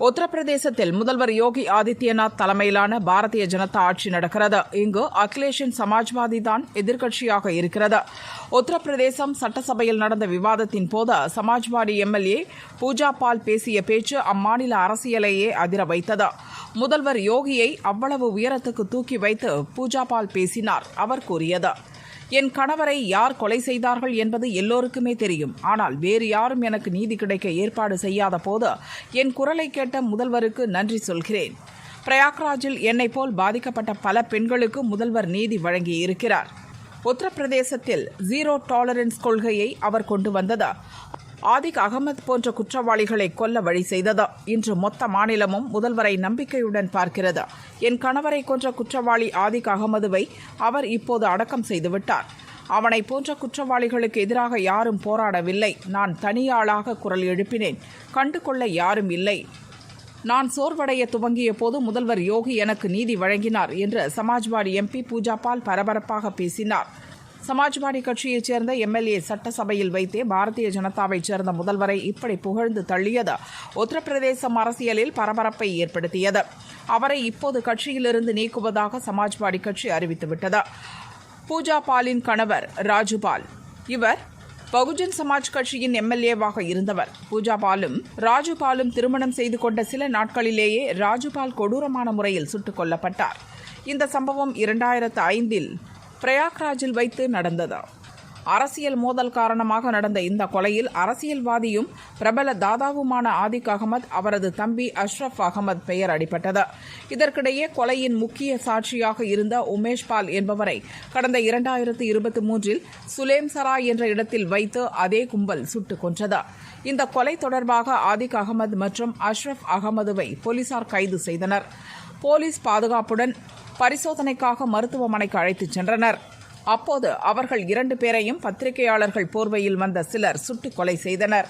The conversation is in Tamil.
உத்தரப்பிரதேசத்தில் முதல்வர் யோகி ஆதித்யநாத் தலைமையிலான பாரதிய ஜனதா ஆட்சி நடக்கிறது. இங்கு அகிலேஷின் சமாஜ்வாதி தான் எதிர்க்கட்சியாக இருக்கிறது. உத்தரப்பிரதேசம் சட்டசபையில் நடந்த விவாதத்தின் போது சமாஜ்வாடி எம்எல்ஏ பூஜா பால் பேசிய பேச்சு அம்மாநில அரசியலையே அதிர வைத்தது. முதல்வர் யோகியை அவ்வளவு உயரத்துக்கு தூக்கி வைத்து பூஜா பால் பேசினார். அவர் கூறியது என் கணவரை யார் கொலை செய்தார்கள் என்பது எல்லோருக்குமே தெரியும். ஆனால் வேறு யாரும் எனக்கு நீதி கிடைக்க ஏற்பாடு செய்யாத போது என் குரலை கேட்ட முதல்வருக்கு நன்றி சொல்கிறேன். பிரயாக்ராஜில் என்னை போல் பாதிக்கப்பட்ட பல பெண்களுக்கு முதல்வர் நீதி வழங்கி இருக்கிறார் உத்தரப்பிரதேசத்தில் ஜீரோ டாலரன்ஸ் கொள்கையை அவர் கொண்டு வந்தது. ஆதிக் அகமது போன்ற குற்றவாளிகளை கொல்ல வழி செய்தது. இன்று மொத்த மாநிலமும் முதல்வரை நம்பிக்கையுடன் பார்க்கிறது. என் கணவரை கொன்ற குற்றவாளி ஆதிக் அகமதுவை அவர் இப்போது அடக்கம் செய்துவிட்டார். அவனை போன்ற குற்றவாளிகளுக்கு எதிராக யாரும் போராடவில்லை. நான் தனியாளாக குரல் எழுப்பினேன். கண்டு கொள்ள யாரும் இல்லை. நான் சோர்வடைய துவங்கிய போது முதல்வர் யோகி எனக்கு நீதி வழங்கினார் என்று சமாஜ்வாடி எம்பி பூஜா பால் பரபரப்பாக பேசினார். சமாஜ்வாடி கட்சியைச் சேர்ந்த எம்எல்ஏ சட்டசபையில் வைத்தே பாரதிய ஜனதாவைச் சேர்ந்த முதல்வரை இப்படி புகழ்ந்து தள்ளியது. உத்தரப்பிரதேசம் அரசியலில் பரபரப்பை ஏற்படுத்தியது. அவரை இப்போது கட்சியிலிருந்து நீக்குவதாக சமாஜ்வாடி கட்சி அறிவித்துவிட்டது. பூஜா பாலின் கணவர் ராஜுபால். இவர் பகுஜன் சமாஜ் கட்சியின் எம்எல்ஏவாக இருந்தவர். பூஜா பாலும் ராஜுபாலும் திருமணம் செய்து கொண்ட சில நாட்களிலேயே ராஜுபால் கொடூரமான முறையில் சுட்டுக் கொல்லப்பட்டார். இந்த சம்பவம் இரண்டாயிரத்து ஐந்தில் பிரயாக்ராஜில் வைத்து நடந்தது? அரசியல் மோதல் காரணமாக நடந்த இந்த கொலையில் அரசியல்வாதியும் பிரபல தாதாவுமான ஆதிக் அகமது அவரது தம்பி அஷ்ரப் அகமது பெயர் அடிபட்டது. இதற்கிடையே கொலையின் முக்கிய சாட்சியாக இருந்த உமேஷ் பால் என்பவரை கடந்த இரண்டாயிரத்தி இருபத்தி மூன்றில் சுலேம்சரா என்ற இடத்தில் வைத்து அதே கும்பல் சுட்டுக் கொன்றது. இந்த கொலை தொடர்பாக ஆதிக் அகமது மற்றும் அஷ்ரப் அகமதுவை போலீசார் கைது செய்தனர். போலீஸ் பாதுகாப்புடன் பரிசோதனைக்காக மருத்துவமனைக்கு அழைத்துச் சென்றனர். அப்போது அவர்கள் இரண்டு பேரையும் பத்திரிகையாளர்கள் போர்வையில் வந்த சிலர் சுட்டுக் கொலை செய்தனர்.